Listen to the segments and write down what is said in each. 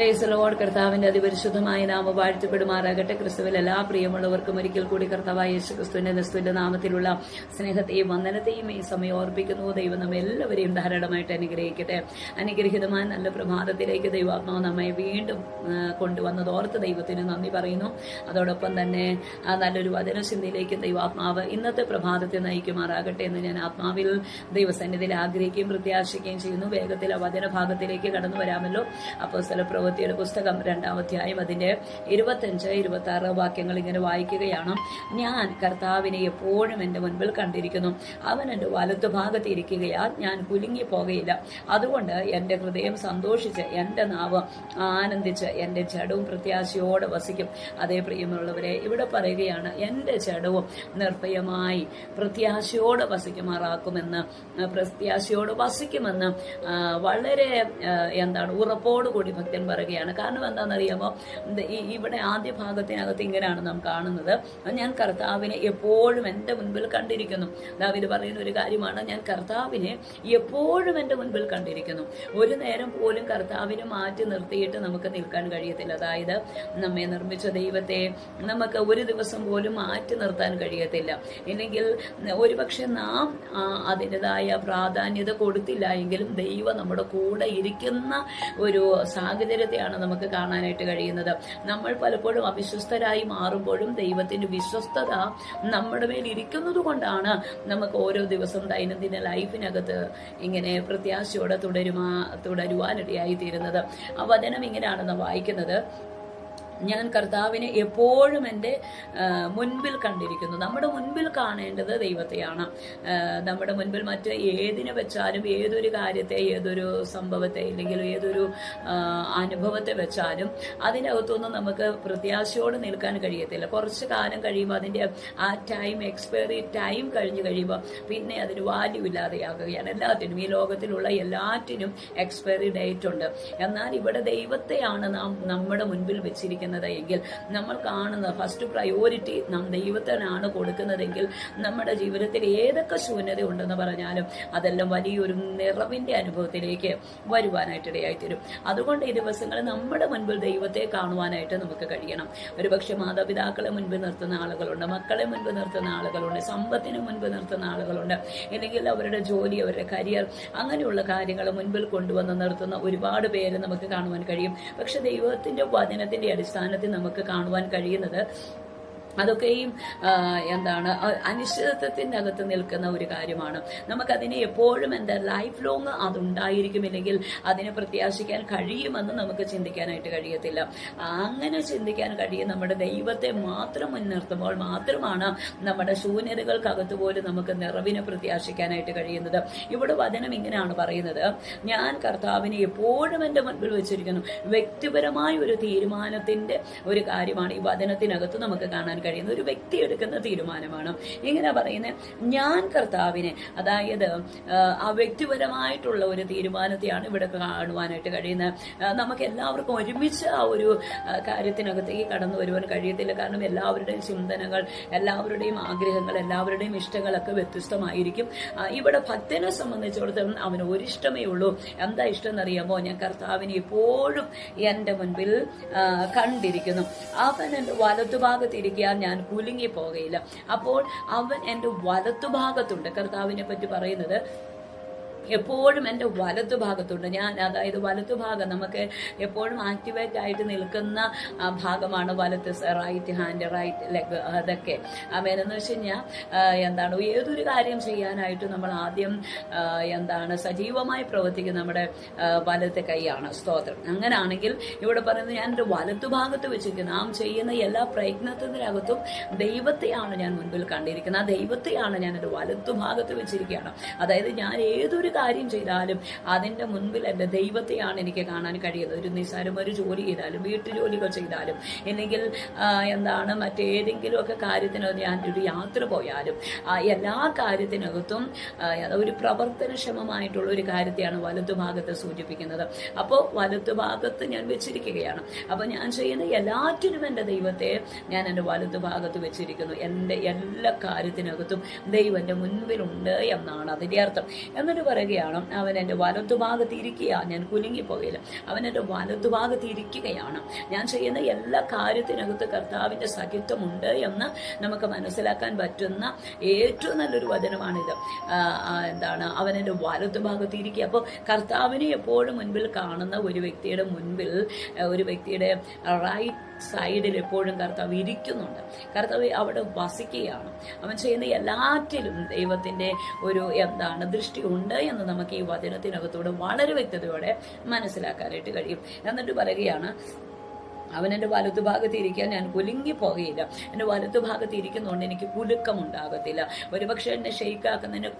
Load കർത്താവിന്റെ അതിപരിശുദ്ധമായ നാമം വാഴ്ത്തപ്പെടുമാറാകട്ടെ. ക്രിസ്തുവിൽ എല്ലാ പ്രിയമുള്ളവർക്കും ഒരിക്കൽ കൂടി കർത്താവായ യേശു ക്രിസ്തുവിന്റെ ക്രിസ്തുവിന്റെ നാമത്തിലുള്ള സ്നേഹത്തെയും വന്ദനത്തെയും ഈ സമയം ഓർപ്പിക്കുന്നു. ദൈവം നമ്മെ എല്ലാവരെയും ധാരാളമായിട്ട് അനുഗ്രഹിക്കട്ടെ. അനുഗ്രഹിതമായ നല്ല പ്രഭാതത്തിലേക്ക് ദൈവാത്മാവ് നമ്മെ വീണ്ടും കൊണ്ടുവന്നത് ഓർത്ത് ദൈവത്തിന് നന്ദി പറയുന്നു. അതോടൊപ്പം തന്നെ നല്ലൊരു വചനചിന്തയിലേക്ക് ദൈവാത്മാവ് ഇന്നത്തെ പ്രഭാതത്തെ നയിക്കുമാറാകട്ടെ എന്ന് ഞാൻ ആത്മാവിൽ ദൈവസന്നിധിയിൽ ആഗ്രഹിക്കുകയും പ്രത്യാശിക്കുകയും ചെയ്യുന്നു. വേഗത്തിൽ ആ വചനഭാഗത്തിലേക്ക് കടന്നു വരാമല്ലോ. അപ്പോൾ സ്ഥല പ്രവൃത്തിയുടെ പുസ്തകം. രണ്ടാമധ്യായം അതിന്റെ ഇരുപത്തഞ്ച് ഇരുപത്തി ആറ് വാക്യങ്ങൾ ഇങ്ങനെ വായിക്കുകയാണ്. ഞാൻ കർത്താവിനെ എപ്പോഴും എന്റെ മുൻപിൽ കണ്ടിരിക്കുന്നു. അവൻ എന്റെ വലത്തുഭാഗത്ത് ഇരിക്കുകയാൽ ഞാൻ കുലുങ്ങി പോകയില്ല അതുകൊണ്ട് എന്റെ ഹൃദയം സന്തോഷിച്ച് എന്റെ നാവ് ആനന്ദിച്ച് എന്റെ ജഡവും പ്രത്യാശയോടെ വസിക്കും. അതേ പ്രിയമുള്ളവരെ ഇവിടെ പറയുകയാണ് എന്റെ ജഡവും നിർഭയമായി പ്രത്യാശയോടെ വസിക്കുമാറാക്കുമെന്ന് പ്രത്യാശയോടെ വസിക്കുമെന്ന് വളരെ എന്താണ് ഉറപ്പോടുകൂടി ഭക്തൻ പറയുകയാണ്. കാരണം എന്താണെന്നറിയാമോ? ഈ- ഇവിടെ ആദ്യ ഭാഗത്തിനകത്ത് ഇങ്ങനെയാണ് നാം കാണുന്നത്. ഞാൻ കർത്താവിനെ എപ്പോഴും എന്റെ മുൻപിൽ കണ്ടിരിക്കുന്നു. ദാവിദ് പറയുന്ന ഒരു കാര്യമാണ് ഞാൻ കർത്താവിനെ എപ്പോഴും എന്റെ മുൻപിൽ കണ്ടിരിക്കുന്നു. ഒരു നേരം പോലും കർത്താവിനെ മാറ്റി നിർത്തിയിട്ട് നമുക്ക് നിൽക്കാൻ കഴിയത്തില്ല. അതായത് നമ്മെ നിർമ്മിച്ച ദൈവത്തെ നമുക്ക് ഒരു ദിവസം പോലും മാറ്റി നിർത്താൻ കഴിയത്തില്ല. ഇല്ലെങ്കിൽ ഒരുപക്ഷെ നാം അതിന്റെതായ പ്രാധാന്യത കൊടുത്തില്ല എങ്കിലും ദൈവം നമ്മുടെ കൂടെ ഇരിക്കുന്ന ഒരു സാഹചര്യത്തെയാണ് നമുക്ക് കാണാനായിട്ട് കഴിയുന്നത്. നമ്മൾ പലപ്പോഴും അവിശ്വസ്തരായി മാറുമ്പോഴും ദൈവത്തിന്റെ വിശ്വസ്തത നമ്മുടെ മേൽ ഇരിക്കുന്നത് കൊണ്ടാണ് നമുക്ക് ഓരോ ദിവസം ദൈനംദിന ലൈഫിനകത്ത് ഇങ്ങനെ പ്രത്യാശയോടെ തുടരുമാ തുടരുവാനിടയായി തീരുന്നത്. ആ വചനം ഇങ്ങനെയാണെന്ന് വായിക്കുന്നത്. ഞാൻ കർത്താവിനെ എപ്പോഴും എന്റെ മുൻപിൽ കണ്ടിരിക്കുന്നു. നമ്മുടെ മുൻപിൽ കാണേണ്ടത് ദൈവത്തെയാണ്. നമ്മുടെ മുൻപിൽ മറ്റ് ഏതിനെ വെച്ചാലും ഏതൊരു കാര്യത്തെ ഏതൊരു സംഭവത്തെ അല്ലെങ്കിൽ ഏതൊരു അനുഭവത്തെ വെച്ചാലും അതിനകത്തൊന്നും നമുക്ക് പ്രത്യാശയോട് നിൽക്കാൻ കഴിയത്തില്ല. കുറച്ച് കാലം കഴിയുമ്പോൾ അതിന്റെ ആ ടൈം എക്സ്പയറി ടൈം കഴിഞ്ഞ് കഴിയുമ്പോൾ പിന്നെ അതിന് വാല്യൂ ഇല്ലാതെയാകുകയാണ്. എല്ലാത്തിനും ഈ ലോകത്തിലുള്ള എല്ലാറ്റിനും എക്സ്പയറി ഡേറ്റ് ഉണ്ട്. എന്നാൽ ഇവിടെ ദൈവത്തെയാണ് നാം നമ്മുടെ മുൻപിൽ വെച്ചിരിക്കുന്നത്. എങ്കിൽ നമ്മൾ കാണുന്ന ഫസ്റ്റ് പ്രയോറിറ്റി നാം ദൈവത്തിനാണ് കൊടുക്കുന്നതെങ്കിൽ നമ്മുടെ ജീവിതത്തിൽ ഏതൊക്കെ ശൂന്യത ഉണ്ടെന്ന് പറഞ്ഞാലും അതെല്ലാം വലിയൊരു നിറവിന്റെ അനുഭവത്തിലേക്ക് വരുവാനായിട്ടിടയായി തീരും അതുകൊണ്ട് ഈ ദിവസങ്ങളിൽ നമ്മുടെ മുൻപിൽ ദൈവത്തെ കാണുവാനായിട്ട് നമുക്ക് കഴിയണം. ഒരുപക്ഷെ മാതാപിതാക്കളെ മുൻപ് നിർത്തുന്ന ആളുകളുണ്ട് മക്കളെ മുൻപ് നിർത്തുന്ന ആളുകളുണ്ട് സമ്പത്തിന് മുൻപ് നിർത്തുന്ന ആളുകളുണ്ട് അല്ലെങ്കിൽ അവരുടെ ജോലി അവരുടെ കരിയർ അങ്ങനെയുള്ള കാര്യങ്ങൾ മുൻപിൽ കൊണ്ടുവന്ന് നിർത്തുന്ന ഒരുപാട് പേര് നമുക്ക് കാണുവാൻ കഴിയും. പക്ഷെ ദൈവത്തിന്റെ വചനത്തിന്റെ അടിസ്ഥാനത്തിൽ നമുക്ക് കാണുവാൻ കഴിയുന്നത് അതൊക്കെയും എന്താണ് അനിശ്ചിതത്വത്തിന്റെ അകത്ത് നിൽക്കുന്ന ഒരു കാര്യമാണ്. നമുക്കതിനെ എപ്പോഴും എന്താ ലൈഫ് ലോങ് അതുണ്ടായിരിക്കുമില്ലെങ്കിൽ അതിനെ പ്രത്യാശിക്കാൻ കഴിയുമെന്ന് നമുക്ക് ചിന്തിക്കാനായിട്ട് കഴിയത്തില്ല. അങ്ങനെ ചിന്തിക്കാൻ കഴിയും നമ്മുടെ ദൈവത്തെ മാത്രം മുൻനിർത്തുമ്പോൾ മാത്രമാണ് നമ്മുടെ ശൂന്യതകൾക്കകത്ത് പോലും നമുക്ക് നിറവിനെ പ്രത്യാശിക്കാനായിട്ട് കഴിയുന്നത്. ഇവിടെ വചനം ഇങ്ങനെയാണ് പറയുന്നത്. ഞാൻ കർത്താവിനെ എപ്പോഴും എന്റെ മുൻപിൽ വെച്ചിരിക്കുന്നു. വ്യക്തിപരമായ ഒരു തീരുമാനത്തിന്റെ ഒരു കാര്യമാണ് ഈ വചനത്തിനകത്ത് നമുക്ക് കാണാൻ കഴിയുന്നത് ഒരു വ്യക്തി എടുക്കുന്ന തീരുമാനമാണ്. ഇങ്ങനെ പറയുന്നത് ഞാൻ കർത്താവിനെ അതായത് ആ, വ്യക്തിപരമായിട്ടുള്ള ഒരു തീരുമാനത്തെയാണ് ഇവിടെ കാണുവാനായിട്ട് കഴിയുന്നത് നമുക്ക് എല്ലാവർക്കും ഒരുമിച്ച് ആ ഒരു കാര്യത്തിനകത്തേക്ക് കടന്നു വരുവാൻ കഴിയത്തില്ല. കാരണം എല്ലാവരുടെയും ചിന്തനകൾ എല്ലാവരുടെയും ആഗ്രഹങ്ങൾ എല്ലാവരുടെയും ഇഷ്ടങ്ങളൊക്കെ വ്യത്യസ്തമായിരിക്കും. ഇവിടെ ഭക്തനെ സംബന്ധിച്ചിടത്തോളം അവന് ഇഷ്ടമേ ഉള്ളൂ. എന്താ ഇഷ്ടം എന്നറിയാമോ ഞാൻ കർത്താവിനെ എപ്പോഴും എന്റെ മുൻപിൽ കണ്ടിരിക്കുന്നു. അവൻ എന്റെ വലത്തുഭാഗത്തിരിക്കാൻ ഞാൻ കുലുങ്ങി പോകയില്ല അപ്പോൾ അവൻ എന്റെ വലത്തുഭാഗത്തുണ്ട്. കർത്താവിനെ പറ്റി പറയുന്നത് എപ്പോഴും എന്റെ വലത്തു ഭാഗത്തുണ്ട്. ഞാൻ അതായത് വലത്തു ഭാഗം നമുക്ക് എപ്പോഴും ആക്ടിവേറ്റ് ആയിട്ട് നിൽക്കുന്ന ഭാഗമാണ് വലത്ത് റൈറ്റ് ഹാൻഡ് റൈറ്റ് ലെഗ് അതൊക്കെ. അമേനെന്ന് വെച്ച് കഴിഞ്ഞാൽ എന്താണ് ഏതൊരു കാര്യം ചെയ്യാനായിട്ട് നമ്മൾ ആദ്യം എന്താണ് സജീവമായി പ്രവർത്തിക്കുന്ന നമ്മുടെ വലത്ത് കൈയാണ്. സ്തോത്രം. അങ്ങനെയാണെങ്കിൽ ഇവിടെ പറയുന്നത് ഞാൻ എന്റെ വലത്തു ഭാഗത്ത് വെച്ചിരിക്കുന്നത് നാം ചെയ്യുന്ന എല്ലാ പ്രയത്നത്തിനകത്തും ദൈവത്തെയാണ് ഞാൻ മുൻപിൽ കണ്ടിരിക്കുന്നത്. ആ ദൈവത്തെയാണ് ഞാൻ എന്റെ വലത്തു ഭാഗത്ത് വെച്ചിരിക്കുകയാണ്. അതായത് ഞാൻ ഏതൊരു കാര്യം ചെയ്താലും അതിന്റെ മുൻപിൽ എന്റെ ദൈവത്തെയാണ് എനിക്ക് കാണാൻ കഴിയുന്നത്. ഒരു നിസ്സാരം ഒരു ജോലി ചെയ്താലും വീട്ടു ജോലികൾ ചെയ്താലും അല്ലെങ്കിൽ എന്താണ് മറ്റേതെങ്കിലും ഒക്കെ കാര്യത്തിന് ഞാൻ ഒരു യാത്ര പോയാലും എല്ലാ കാര്യത്തിനകത്തും ഒരു പ്രവർത്തനക്ഷമമായിട്ടുള്ള ഒരു കാര്യത്തെയാണ് വലതുഭാഗത്ത് സൂചിപ്പിക്കുന്നത്. അപ്പോൾ വലതുഭാഗത്ത് ഞാൻ വെച്ചിരിക്കുകയാണ്. അപ്പോൾ ഞാൻ ചെയ്യുന്ന എല്ലാറ്റിനും എന്റെ ദൈവത്തെ ഞാൻ എന്റെ വലതുഭാഗത്ത് വെച്ചിരിക്കുന്നു. എന്റെ എല്ലാ കാര്യത്തിനകത്തും ദൈവം എന്റെ മുൻപിലുണ്ട് എന്നാണ് അതിന്റെ അർത്ഥം. എന്നിട്ട് പറയുന്നത് പറയുകയാണ് അവൻ എന്റെ വലത്തുഭാഗത്ത് ഇരിക്കുക ഞാൻ കുലുങ്ങിപ്പോകില്ല അവൻ എന്റെ വലത്തുഭാഗത്ത് ഇരിക്കുകയാണ് ഞാൻ ചെയ്യുന്ന എല്ലാ കാര്യത്തിനകത്ത് കർത്താവിന്റെ സഖിത്വമുണ്ട് എന്ന് നമുക്ക് മനസ്സിലാക്കാൻ പറ്റുന്ന ഏറ്റവും നല്ലൊരു വചനമാണിത്. എന്താണ്? അവൻ എന്റെ വലത്തുഭാഗത്ത് ഇരിക്കുക അപ്പോൾ കർത്താവിനെ എപ്പോഴും മുൻപിൽ കാണുന്ന ഒരു വ്യക്തിയുടെ മുൻപിൽ ഒരു വ്യക്തിയുടെ റൈറ്റ് സൈഡിൽ എപ്പോഴും കർത്താവ് ഇരിക്കുന്നുണ്ട്. കർത്താവ് അവിടെ വസിക്കുകയാണ്. അവൻ ചെയ്യുന്ന എല്ലാറ്റിലും ദൈവത്തിന്റെ ഒരു എന്താണ് ദൃഷ്ടി ഉണ്ട് എന്ന് നമുക്ക് ഈ വചനത്തിനകത്തൂടെ വളരെ വ്യക്തതയോടെ മനസ്സിലാക്കാനായിട്ട് കഴിയും. എന്നിട്ട് പറയുകയാണ് അവൻ എന്റെ വലതുഭാഗത്ത് ഇരിക്കാൻ ഞാൻ കുലുങ്ങി പോകുകയില്ല എന്റെ വലതുഭാഗത്ത് ഇരിക്കുന്നതുകൊണ്ട് എനിക്ക് കുലുക്കം ഉണ്ടാകത്തില്ല ഒരുപക്ഷെ എന്നെ ഷെയ്ക്കാക്കുന്ന എന്നെ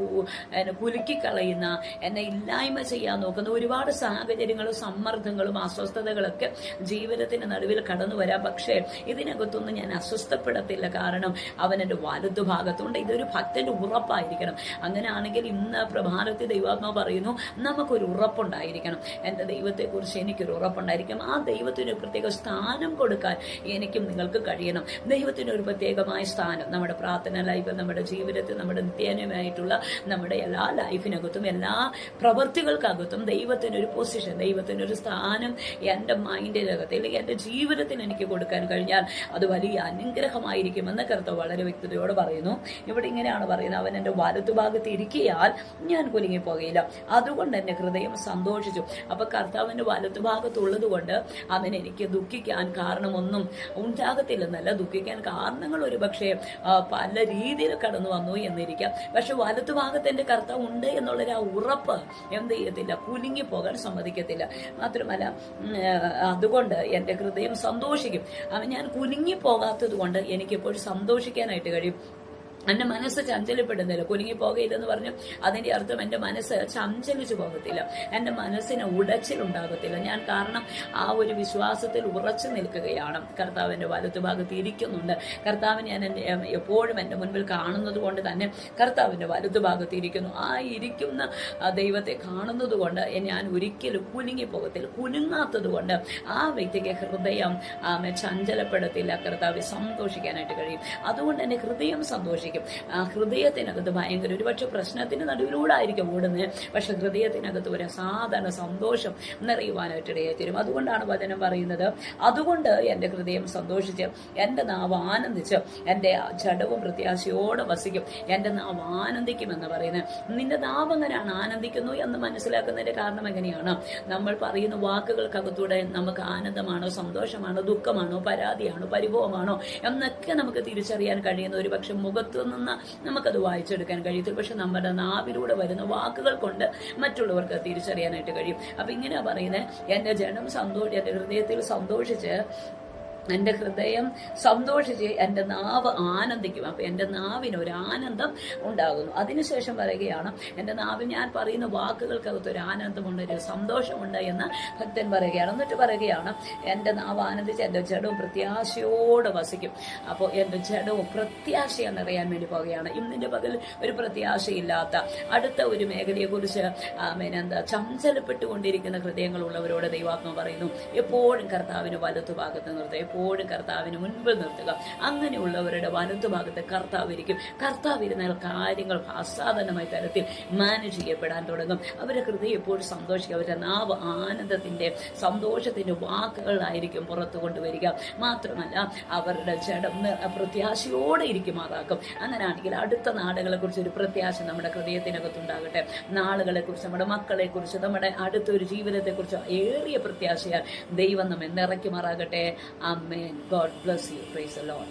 എന്നെ കളയുന്ന എന്നെ ഇല്ലായ്മ ചെയ്യാൻ നോക്കുന്ന ഒരുപാട് സാഹചര്യങ്ങളും സമ്മർദ്ദങ്ങളും അസ്വസ്ഥതകളൊക്കെ ജീവിതത്തിന്റെ നടുവിൽ കടന്നു വരാം. പക്ഷേ ഇതിനകത്തൊന്നും ഞാൻ അസ്വസ്ഥപ്പെടത്തില്ല. കാരണം അവൻ എന്റെ വലതുഭാഗത്തുണ്ട് ഇതൊരു ഭക്തന്റെ ഉറപ്പായിരിക്കണം. അങ്ങനെയാണെങ്കിൽ ഇന്ന് പ്രഭാതത്തിൽ ദൈവാത്മാവ് പറയുന്നു നമുക്കൊരു ഉറപ്പുണ്ടായിരിക്കണം. എന്റെ ദൈവത്തെക്കുറിച്ച് എനിക്കൊരു ഉറപ്പുണ്ടായിരിക്കണം. ആ ദൈവത്തിന് പ്രത്യേക സ്ഥാനം കൊടുക്കാൻ എനിക്കും നിങ്ങൾക്ക് കഴിയണം. ദൈവത്തിന് ഒരു പ്രത്യേകമായ സ്ഥാനം. നമ്മുടെ പ്രാർത്ഥന ലൈഫ് നമ്മുടെ ജീവിതത്തിൽ നമ്മുടെ നിത്യേനമായിട്ടുള്ള നമ്മുടെ എല്ലാ ലൈഫിനകത്തും എല്ലാ പ്രവൃത്തികൾക്കകത്തും ദൈവത്തിനൊരു പൊസിഷൻ ദൈവത്തിനൊരു സ്ഥാനം എന്റെ മൈൻഡിനകത്ത് അല്ലെങ്കിൽ എന്റെ ജീവിതത്തിന് എനിക്ക് കൊടുക്കാൻ കഴിഞ്ഞാൽ അത് വലിയ അനുഗ്രഹമായിരിക്കുമെന്ന് കർത്താവ് വളരെ വ്യക്തതയോട് പറയുന്നു. ഇവിടെ ഇങ്ങനെയാണ് പറയുന്നത്. അവൻ എന്റെ വലതുഭാഗത്ത് ഇരിക്കിയാൽ ഞാൻ കുലുങ്ങിപ്പോകയില്ല. അതുകൊണ്ട് എന്റെ ഹൃദയം സന്തോഷിച്ചു. അപ്പോൾ കർത്താവിന്റെ വലത്തു ഭാഗത്തുള്ളത് കൊണ്ട് അവൻ എനിക്ക് ദുഃഖിക്കാൻ കാരണമൊന്നും ഉണ്ടാകത്തില്ലെന്നല്ല ദുഃഖിക്കാൻ കാരണങ്ങൾ ഒരു പക്ഷേ പല രീതിയിൽ കടന്നു വന്നു എന്നിരിക്കാം. പക്ഷെ വലത്തു എന്റെ കർത്താവ് ഉണ്ട് എന്നുള്ളൊരു ആ ഉറപ്പ് എന്ത് ചെയ്യത്തില്ല. കുലുങ്ങി പോകാൻ സമ്മതിക്കത്തില്ല. മാത്രമല്ല അതുകൊണ്ട് എന്റെ ഹൃദയം സന്തോഷിക്കും. അവൻ ഞാൻ കുലുങ്ങി പോകാത്തത് കൊണ്ട് എനിക്കിപ്പോൾ സന്തോഷിക്കാനായിട്ട് കഴിയും. എന്റെ മനസ്സ് ചഞ്ചലപ്പെടുന്നില്ല. കുലുങ്ങി പോകയില്ലെന്ന് പറഞ്ഞു. അതിന്റെ അർത്ഥം എന്റെ മനസ്സ് ചഞ്ചലിച്ചു പോകത്തില്ല. എന്റെ മനസ്സിന് ഉടച്ചിലുണ്ടാകത്തില്ല ഞാൻ കാരണം ആ ഒരു വിശ്വാസത്തിൽ ഉറച്ചു നിൽക്കുകയാണ്. കർത്താവിന്റെ വലത്തുഭാഗത്ത് ഇരിക്കുന്നുണ്ട്. കർത്താവിനെ ഞാൻ എന്റെ, എപ്പോഴും എന്റെ മുൻപിൽ കാണുന്നത് കൊണ്ട് തന്നെ കർത്താവിന്റെ വലത്തുഭാഗത്ത് ഇരിക്കുന്നു. ആ ഇരിക്കുന്ന ദൈവത്തെ കാണുന്നത് കൊണ്ട് ഞാൻ ഒരിക്കലും കുലുങ്ങി പോകത്തില്ല. കുലുങ്ങാത്തത് കൊണ്ട് ആ വ്യക്തിക്ക് ഹൃദയം ചഞ്ചലപ്പെടത്തില്ല. കർത്താവ് സന്തോഷിക്കാനായിട്ട് കഴിയും. അതുകൊണ്ട് എന്റെ ഹൃദയം സന്തോഷിക്കും. ആ ഹൃദയത്തിനകത്ത് ഭയങ്കര ഒരുപക്ഷെ പ്രശ്നത്തിന് നടുവിലൂടെ ആയിരിക്കും ഓടുന്നത്. പക്ഷെ ഹൃദയത്തിനകത്ത് ഒരു അസാധാരണ സന്തോഷം നിറയുവാനായിട്ട് ഇടയായി തരും. അതുകൊണ്ടാണ് വചനം പറയുന്നത് അതുകൊണ്ട് എന്റെ ഹൃദയം സന്തോഷിച്ച് എന്റെ നാവ് ആനന്ദിച്ച് എന്റെ ജഡവും പ്രത്യാശയോടെ വസിക്കും. എന്റെ നാവ് ആനന്ദിക്കുമെന്ന് പറയുന്നത്. നിന്റെ നാവ് എങ്ങനെയാണ് ആനന്ദിക്കുന്നു എന്ന് മനസ്സിലാക്കുന്നതിന്റെ കാരണം എങ്ങനെയാണ്? നമ്മൾ പറയുന്ന വാക്കുകൾക്കകത്തൂടെ നമുക്ക് ആനന്ദമാണോ സന്തോഷമാണോ ദുഃഖമാണോ പരാതിയാണോ പരിഭവമാണോ എന്നൊക്കെ നമുക്ക് തിരിച്ചറിയാൻ കഴിയുന്ന ഒരു പക്ഷെ മുഖത്തു നിന്ന് നമുക്കത് വായിച്ചെടുക്കാൻ കഴിയത്തില്ല പക്ഷെ നമ്മുടെ നാവിലൂടെ വരുന്ന വാക്കുകൾ കൊണ്ട് മറ്റുള്ളവർക്ക് തിരിച്ചറിയാനായിട്ട് കഴിയും. അപ്പൊ ഇങ്ങനെ പറയുന്നത് എന്റെ ജനം സന്തോഷ എന്റെ ഹൃദയത്തിൽ സന്തോഷിച്ച് എന്റെ ഹൃദയം സന്തോഷിച്ച് എന്റെ നാവ് ആനന്ദിക്കും. അപ്പോൾ എന്റെ നാവിന് ഒരു ആനന്ദം ഉണ്ടാകുന്നു. അതിനുശേഷം പറയുകയാണ് എന്റെ നാവിൽ ഞാൻ പറയുന്ന വാക്കുകൾക്കകത്ത് ഒരു ആനന്ദമുണ്ട് ഒരു സന്തോഷമുണ്ട് എന്ന് ഭക്തൻ പറയുകയാണ്. എന്നിട്ട് പറയുകയാണ് എന്റെ നാവ് ആനന്ദിച്ച് എന്റെ ജഡവും പ്രത്യാശയോട് വസിക്കും. അപ്പോൾ എന്റെ ജഡവും പ്രത്യാശ എന്നറിയാൻ വേണ്ടി പോവുകയാണ്. ഇന്നിന്റെ പകൽ ഒരു പ്രത്യാശയില്ലാത്ത അടുത്ത ഒരു മേഖലയെക്കുറിച്ച് എന്താ ചഞ്ചലപ്പെട്ടുകൊണ്ടിരിക്കുന്ന ഹൃദയങ്ങളുള്ളവരോട് ദൈവാത്മ പറയുന്നു എപ്പോഴും കർത്താവിന് വലത്തുഭാഗത്ത് നിർത്തുക എപ്പോഴും കർത്താവിന് മുൻപ് നിർത്തുക. അങ്ങനെയുള്ളവരുടെ വലതുഭാഗത്ത് കർത്താവ് ഇരിക്കും. കർത്താവ് ഇരുന്നാൽ കാര്യങ്ങൾ അസാധാരണമായ തരത്തിൽ മാനേജ് ചെയ്യപ്പെടാൻ തുടങ്ങും. അവരുടെ ഹൃദയം എപ്പോഴും സന്തോഷിക്കുക അവരുടെ നാവ് ആനന്ദത്തിന്റെ സന്തോഷത്തിന്റെ വാക്കുകളായിരിക്കും പുറത്തു കൊണ്ടുവരിക. മാത്രമല്ല അവരുടെ ജഡം പ്രത്യാശയോടെ ഇരിക്കുമാറാക്കും അങ്ങനെയാണെങ്കിൽ അടുത്ത നാടുകളെക്കുറിച്ച് ഒരു പ്രത്യാശ നമ്മുടെ ഹൃദയത്തിനകത്തുണ്ടാകട്ടെ. നാളുകളെ കുറിച്ച് നമ്മുടെ മക്കളെ കുറിച്ച് നമ്മുടെ അടുത്തൊരു ജീവിതത്തെക്കുറിച്ച് ഏറിയ പ്രത്യാശയാൽ ദൈവം നമ്മെ നിറയ്ക്കുമാറാകട്ടെ. Amen. God bless you. Praise the Lord.